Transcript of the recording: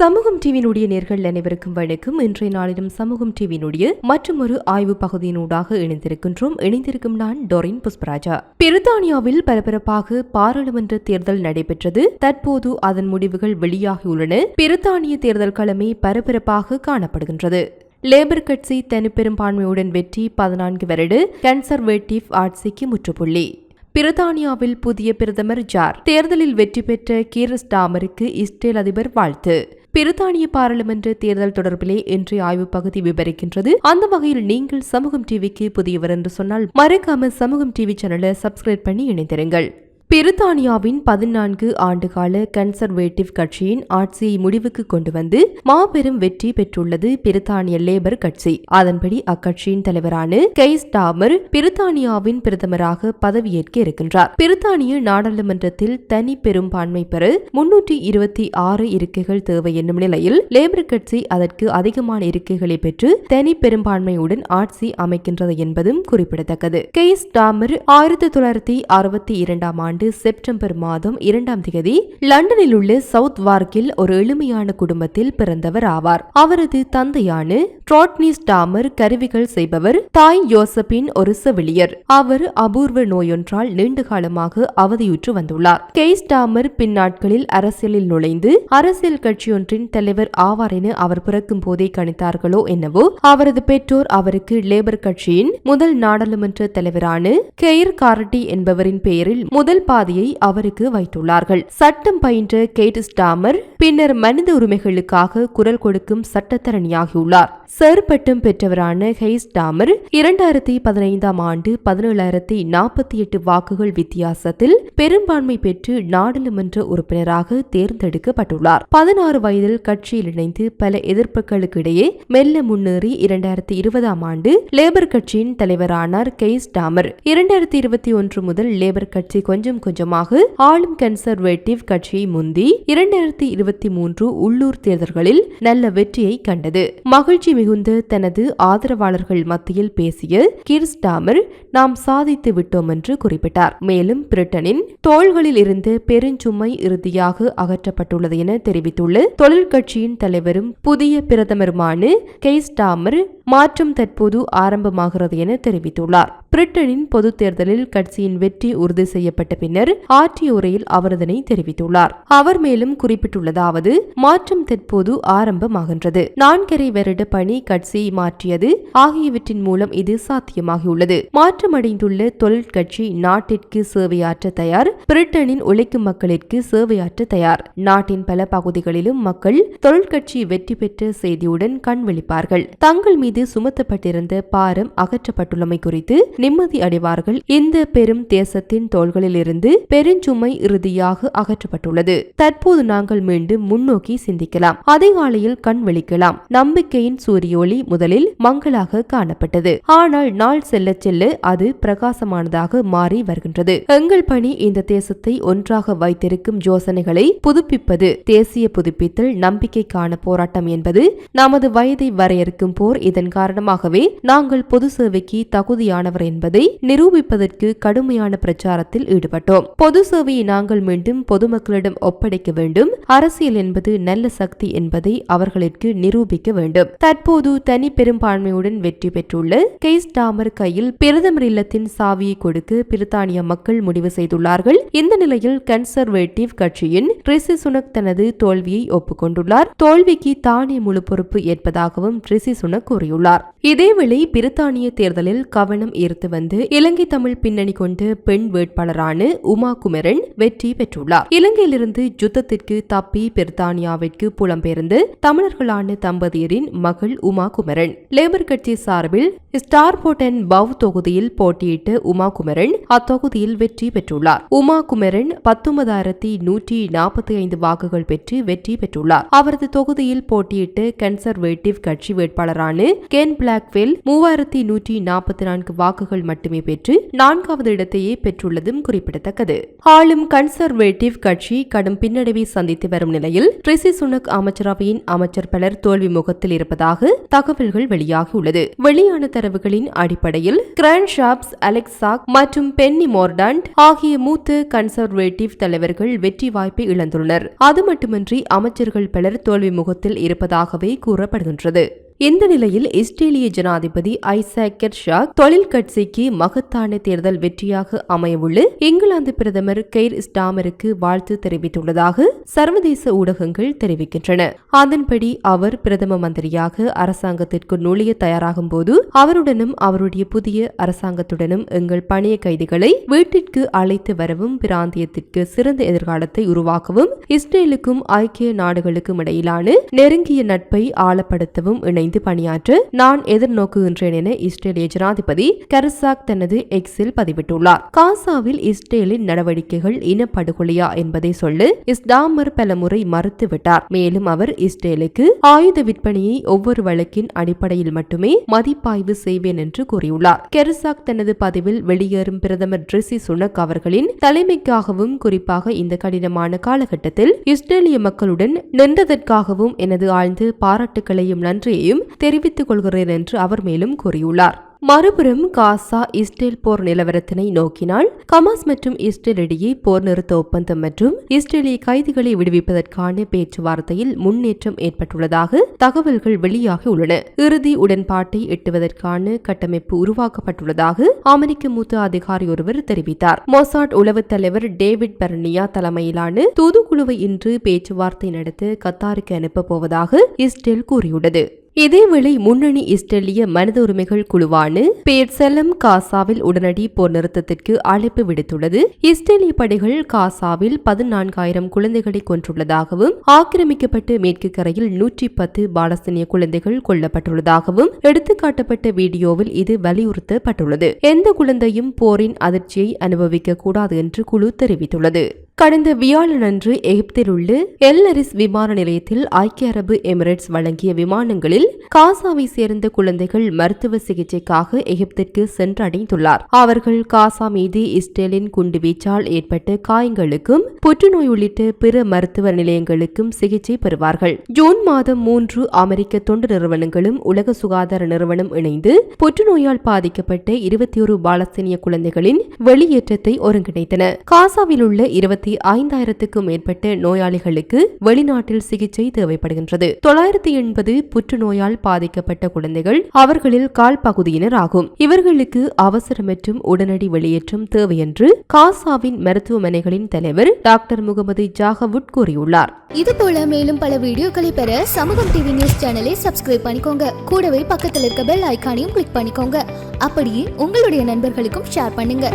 சமூகம் டிவியினுடைய நேர்கள் அனைவருக்கும் வணக்கம். இன்றைய நாளிலும் சமூகம் டிவியினுடைய மற்றும் ஒரு ஆய்வு பகுதியினூடாக இணைந்திருக்கின்றோம். இணைந்திருக்கும் நான் டொரின் புஷ்பராஜா. பிரித்தானியாவில் பரபரப்பாக பாராளுமன்ற தேர்தல் நடைபெற்றது. தற்போது அதன் முடிவுகள் வெளியாகியுள்ளன. பிரித்தானிய தேர்தல் களமே பரபரப்பாக காணப்படுகின்றது. லேபர் கட்சி தனிப்பெரும்பான்மையுடன் வெற்றி பதினான்கு வருட கன்சர்வேட்டிவ் ஆட்சிக்கு முற்றுப்புள்ளி. பிரித்தானியாவில் புதிய பிரதமர் ஜார். தேர்தலில் வெற்றி பெற்ற கீர் ஸ்டாமருக்கு இஸ்ரேல் அதிபர் வாழ்த்து. பிரித்தானிய பாராளுமன்ற தேர்தல் தொடர்பிலே இன்றைய ஆய்வு பகுதி விவரிக்கின்றது. அந்த வகையில் நீங்கள் சமூகம் டிவிக்கு புதியவர் என்று சொன்னால் மறக்காம சமூகம் டிவி சேனலை சப்ஸ்கிரைப் பண்ணி இணைந்திருங்கள். பிரித்தானியாவின் பதினான்கு ஆண்டுகால கன்சர்வேட்டிவ் கட்சியின் ஆட்சியை முடிவுக்கு கொண்டு வந்து மாபெரும் வெற்றி பெற்றுள்ளது பிரித்தானிய லேபர் கட்சி. அதன்படி அக்கட்சியின் தலைவரான கெய்ஸ் டாமர் பிரித்தானியாவின் பிரதமராக பதவியேற்க இருக்கின்றார். பிரித்தானிய நாடாளுமன்றத்தில் தனி பெரும்பான்மை பெற முன்னூற்றி இருபத்தி ஆறு இருக்கைகள் தேவை என்னும் நிலையில் லேபர் கட்சி அதற்கு அதிகமான இருக்கைகளை பெற்று தனி பெரும்பான்மையுடன் ஆட்சி அமைக்கின்றது என்பதும் குறிப்பிடத்தக்கது. கெய்ஸ் டாமர் ஆயிரத்தி தொள்ளாயிரத்தி அறுபத்தி இரண்டாம் ஆண்டு ஆண்டு செப்டம்பர் மாதம் இரண்டாம் தேதி லண்டனில் உள்ள சவுத் வார்க்கில் ஒரு எளிமையான குடும்பத்தில் பிறந்தவர் ஆவார். அவரது தந்தையான ட்ராட்னி ஸ்டாமர் கருவிகள் செய்பவர் தாய் யோசப்பின் ஒரு செவிலியர். அவர் அபூர்வ நோயொன்றால் நீண்ட காலமாக அவதியுற்று வந்துள்ளார். கெய்ஸ் டாமர் பின்னாட்களில் அரசியலில் நுழைந்து அரசியல் கட்சியொன்றின் தலைவர் ஆவார் என அவர் பிறக்கும் போதே கணித்தார்களோ என்னவோ அவரது பெற்றோர் அவருக்கு லேபர் கட்சியின் முதல் நாடாளுமன்ற தலைவரான கெய்ர் கார்டி என்பவரின் பெயரில் முதல் பாதையை அவருக்கு வைத்துள்ளார்கள். சட்டம் பயின்ற கேட் ஸ்டாமர் பின்னர் மனித உரிமைகளுக்காக குரல் கொடுக்கும் சட்டத்தரணியாகியுள்ளார். சர் பட்டம் பெற்றவரான ஹெய்ஸ் டாமர் இரண்டாயிரத்தி பதினைந்தாம் ஆண்டு பதினேழாயிரத்தி நாற்பத்தி எட்டு வாக்குகள் வித்தியாசத்தில் பெரும்பான்மை பெற்று நாடாளுமன்ற உறுப்பினராக தேர்ந்தெடுக்கப்பட்டுள்ளார். பதினாறு வயதில் கட்சியில் இணைந்து பல எதிர்ப்புகளுக்கிடையே மெல்ல முன்னேறி இரண்டாயிரத்தி இருபதாம் ஆண்டு லேபர் கட்சியின் தலைவரானார் கெய்ஸ் டாமர் இரண்டாயிரத்தி இருபத்தி ஒன்று முதல் லேபர் கட்சி கொஞ்சம் கொஞ்சமாக ஆளும் கன்சர்வேட்டிவ் கட்சியை முந்தி இரண்டாயிரத்தி இருபத்தி மூன்று உள்ளூர் தேர்தல்களில் நல்ல வெற்றியை கண்டது. மகிழ்ச்சி மிகுந்த தனது ஆதரவாளர்கள் மத்தியில் பேசிய கிர்ஸ் டாமர் நாம் சாதித்து விட்டோம் என்று குறிப்பிட்டார். மேலும் பிரிட்டனின் தோள்களில் இருந்து பெருஞ்சுமை இறுதியாக அகற்றப்பட்டுள்ளது என தெரிவித்துள்ள தொழிற்கட்சியின் தலைவரும் புதிய பிரதமருமான கெய்ஸ்டாமர் மாற்றம் தற்போது ஆரம்பமாகிறது என தெரிவித்துள்ளார். பிரிட்டனின் பொது தேர்தலில் கட்சியின் வெற்றி உறுதி செய்யப்பட்ட பின்னர் ஆற்றிய உரையில் அவர் இதனை தெரிவித்துள்ளார். அவர் மேலும் குறிப்பிட்டுள்ளதாவது மாற்றம் தற்போது ஆரம்பமாகின்றது. நான்கரை வருட பணி கட்சியை மாற்றியது ஆகியவற்றின் மூலம் இது சாத்தியமாகியுள்ளது. மாற்றமடைந்துள்ள தொழிற்கட்சி நாட்டிற்கு சேவையாற்ற தயார் பிரிட்டனின் உழைக்கும் மக்களிற்கு சேவையாற்ற தயார். நாட்டின் பல பகுதிகளிலும் மக்கள் தொழிற்கட்சி வெற்றி பெற்ற செய்தியுடன் கண் விழிப்பார்கள். தங்கள் மீது சுமத்தப்பட்டிருந்த பாரம் அகற்றப்பட்டுள்ளமை குறித்து நிம்மதி அடைவார்கள். இந்த பெரும் தேசத்தின் தோள்களில் இருந்து பெருஞ்சுமை இறுதியாக அகற்றப்பட்டுள்ளது. தற்போது நாங்கள் மீண்டும் முன்னோக்கி சிந்திக்கலாம். அதிகாலையில் கண் விழிக்கலாம். நம்பிக்கையின் சூரியொளி முதலில் மங்களாக காணப்பட்டது. ஆனால் நாள் செல்ல செல்ல அது பிரகாசமானதாக மாறி வருகின்றது. எங்கள் பணி இந்த தேசத்தை ஒன்றாக வைத்திருக்கும் யோசனைகளை புதுப்பிப்பது தேசிய புதுப்பித்தல் நம்பிக்கைக்கான போராட்டம் என்பது நமது வயதை வரையறுக்கும் போர் இதன் காரணமாகவே நாங்கள் பொது சேவைக்கு தகுதியானவர் என்பதை நிரூபிப்பதற்கு கடுமையான பிரச்சாரத்தில் ஈடுபட்டோம். பொது சேவையை நாங்கள் மீண்டும் பொதுமக்களிடம் ஒப்படைக்க வேண்டும். அரசியல் என்பது நல்ல சக்தி என்பதை அவர்களுக்கு நிரூபிக்க வேண்டும். தற்போது தனி பெரும்பான்மையுடன் வெற்றி பெற்றுள்ள கெய்ஸ் டாமர் கையில் பிரதமர் இல்லத்தின் சாவியை கொடுக்க பிரித்தானிய மக்கள் முடிவு செய்துள்ளார்கள். இந்த நிலையில் கன்சர்வேட்டிவ் கட்சியின் ரிஷி சுனக் தனது தோல்வியை ஒப்புக்கொண்டுள்ளார். தோல்விக்கு தானே முழு பொறுப்பு ஏற்பதாகவும் ரிஷி சுனக் கூறியுள்ளார். இதேவேளை பிரித்தானிய தேர்தலில் கவனம் ஈர்த்து வந்து இலங்கை தமிழ் பின்னணி கொண்டு பெண் வேட்பாளரான உமா குமரன் வெற்றி பெற்றுள்ளார். இலங்கையிலிருந்து யுத்தத்திற்கு தப்பி பிரித்தானியாவிற்கு புலம்பெயர்ந்து தமிழர்களான தம்பதியரின் மகள் உமா குமரன். லேபர் கட்சி சார்பில் ஸ்டார்போர்ட் அண்ட் பவ் தொகுதியில் போட்டியிட்ட உமா குமரன் அத்தொகுதியில் வெற்றி பெற்றுள்ளார். உமா குமரன் பத்தொன்பதாயிரத்தி நூற்றி நாற்பத்தி ஐந்து வாக்குகள் பெற்று வெற்றி பெற்றுள்ளார். அவரது தொகுதியில் போட்டியிட்டு கன்சர்வேட்டிவ் கட்சி வேட்பாளரான கென் பிளாக்வெல் மூவாயிரத்தி நூற்றி நாற்பத்தி நான்கு வாக்குகள் மட்டுமே பெற்று நான்காவது இடத்தையே பெற்றுள்ளதும் குறிப்பிடத்தக்கது. ஆளும் கன்சர்வேட்டிவ் கட்சி கடும் பின்னடைவை சந்தித்து வரும் நிலையில் ரிஷி சுனக் அமைச்சரவையின் அமைச்சர் பலர் தோல்வி முகத்தில் இருப்பதாக தகவல்கள் வெளியாகியுள்ளது. வெளியான தரவுகளின் அடிப்படையில் கிராண்ட் ஷாப்ஸ் அலெக்சாக் மற்றும் பென்னி மோர்டாண்ட் ஆகிய மூத்த கன்சர்வேட்டிவ் தலைவர்கள் வெற்றி வாய்ப்பை இழந்துள்ளனர். அது மட்டுமின்றி அமைச்சர்கள் பலர் தோல்வி முகத்தில் இருப்பதாகவே கூறப்படுகின்றது. இந்த நிலையில் இஸ்ரேலிய ஜனாதிபதி ஐசாக்கர் ஷா தொழில் கட்சிக்கு மகத்தான தேர்தல் வெற்றியாக அமையவுள்ள. இங்கிலாந்து பிரதமர் கெய்ர் ஸ்டாமருக்கு வாழ்த்து தெரிவித்துள்ளதாக சர்வதேச ஊடகங்கள் தெரிவிக்கின்றன. அதன்படி அவர் பிரதம மந்திரியாக அரசாங்கத்திற்கு நுழைய தயாராகும் போது அவருடனும் அவருடைய புதிய அரசாங்கத்துடனும் எங்கள் பணிய கைதிகளை வீட்டிற்கு அழைத்து வரவும் பிராந்தியத்திற்கு சிறந்த எதிர்காலத்தை உருவாக்கவும் இஸ்ரேலுக்கும் ஐக்கிய நாடுகளுக்கும் இடையிலான நெருங்கிய நட்பை ஆழப்படுத்தவும் இணைந்து பணியாற்ற நான் எதிர்நோக்குகின்றேன் என இஸ்ரேலிய ஜனாதிபதி கர்சாக் தனது எக்ஸில் பதிவிட்டுள்ளார். காசாவில் இஸ்ரேலின் நடவடிக்கைகள் இனப்படுகொலையா என்பதை சொல்லு இஸ்லாமர் பலமுறை மறுத்துவிட்டார். மேலும் அவர் இஸ்ரேலுக்கு ஆயுத விற்பனையை ஒவ்வொரு வழக்கின் அடிப்படையில் மட்டுமே மதிப்பாய்வு செய்வேன் என்று கூறியுள்ளார். கெர்சாக் தனது பதிவில் வெளியேறும் பிரதமர் ட்ரிசி சுனக் அவர்களின் தலைமைக்காகவும் குறிப்பாக இந்த கடினமான காலகட்டத்தில் இஸ்ரேலிய மக்களுடன் நின்றதற்காகவும் எனது ஆழ்ந்து பாராட்டுகளையும் நன்றியையும் தெரிவித்துக் கொள்கிறேன் என்று அவர் மேலும் கூறியுள்ளார். மறுபுறம் காசா இஸ்ரேல் போர் நிலவரத்தினை நோக்கினால் கமாஸ் மற்றும் இஸ்ரேல் இடையே போர் நிறுத்த ஒப்பந்தம் மற்றும் இஸ்ரேலிய கைதிகளை விடுவிப்பதற்கான பேச்சுவார்த்தையில் முன்னேற்றம் ஏற்பட்டுள்ளதாக தகவல்கள் வெளியாகி உள்ளன. இறுதி உடன்பாட்டை எட்டுவதற்கான கட்டமைப்பு உருவாக்கப்பட்டுள்ளதாக அமெரிக்க மூத்த அதிகாரி ஒருவர் தெரிவித்தார். மொசாட் உளவுத் தலைவர் டேவிட் பெர்னியா தலைமையிலான தூதுக்குழுவை இன்று பேச்சுவார்த்தை நடத்த கத்தாருக்கு அனுப்பப் போவதாக இஸ்ரேல் கூறியுள்ளது. இதேவேளை முன்னணி இஸ்ரேலிய மனித உரிமைகள் குழுவான பேர்செலம் காசாவில் உடனடி போர் நிறுத்தத்திற்கு அழைப்பு விடுத்துள்ளது. இஸ்ரேலிய படைகள் காசாவில் பதினான்காயிரம் குழந்தைகளை கொன்றுள்ளதாகவும் ஆக்கிரமிக்கப்பட்ட மேற்கு கரையில் நூற்றி பத்து பாலஸ்தீனிய குழந்தைகள் கொல்லப்பட்டுள்ளதாகவும் எடுத்துக்காட்டப்பட்ட வீடியோவில் இது வலியுறுத்தப்பட்டுள்ளது. எந்த குழந்தையும் போரின் அதிர்ச்சியை அனுபவிக்க கூடாது என்று குழு தெரிவித்துள்ளது. கடந்த வியாழனன்று எகிப்தில் உள்ள எல்லரிஸ் விமான நிலையத்தில் ஐக்கிய அரபு எமிரேட்ஸ் வழங்கிய விமானங்களில் காசாவை சேர்ந்த குழந்தைகள் மருத்துவ சிகிச்சைக்காக எகிப்திற்கு சென்றடைந்துள்ளார். அவர்கள் காசா மீது இஸ்ரேலின் குண்டுவீச்சால் ஏற்பட்ட காயங்களுக்கும் புற்றுநோய் உள்ளிட்ட பிற மருத்துவ நிலையங்களுக்கும் சிகிச்சை பெறுவார்கள். ஜூன் மாதம் மூன்று அமெரிக்க தொண்டு நிறுவனங்களும் உலக சுகாதார நிறுவனம் இணைந்து புற்றுநோயால் பாதிக்கப்பட்ட இருபத்தி ஒரு பாலஸ்தீனிய குழந்தைகளின் வெளியேற்றத்தை ஒருங்கிணைத்தன. காசாவில் உள்ள இருபத்தி ஐந்தாயிரத்துக்கும் மேற்பட்ட நோயாளிகளுக்கு வெளிநாட்டில் சிகிச்சை தேவைப்படுகின்றது. தொள்ளாயிரத்தி எண்பது புற்றுநோயால் பாதிக்கப்பட்ட குழந்தைகள் அவர்களில் கால் பகுதியினர் ஆகும். இவர்களுக்கு அவசர மற்றும் உடனடி வெளியேற்றம் தேவை என்று காசாவின் மருத்துவமனைகளின் தலைவர் டாக்டர் முகமது ஜாகவுட் கூறியுள்ளார். இது போல மேலும் பல வீடியோக்களை பெற சமூகம் டிவி நியூஸ் சேனலை சப்ஸ்கிரைப் பண்ணிக்கோங்க. கூடவே பக்கத்தில் இருக்க பெல் ஐக்கானையும் கிளிக் பண்ணிக்கோங்க. அப்படியே உங்களுடைய நண்பர்களுக்கும் ஷேர் பண்ணுங்க.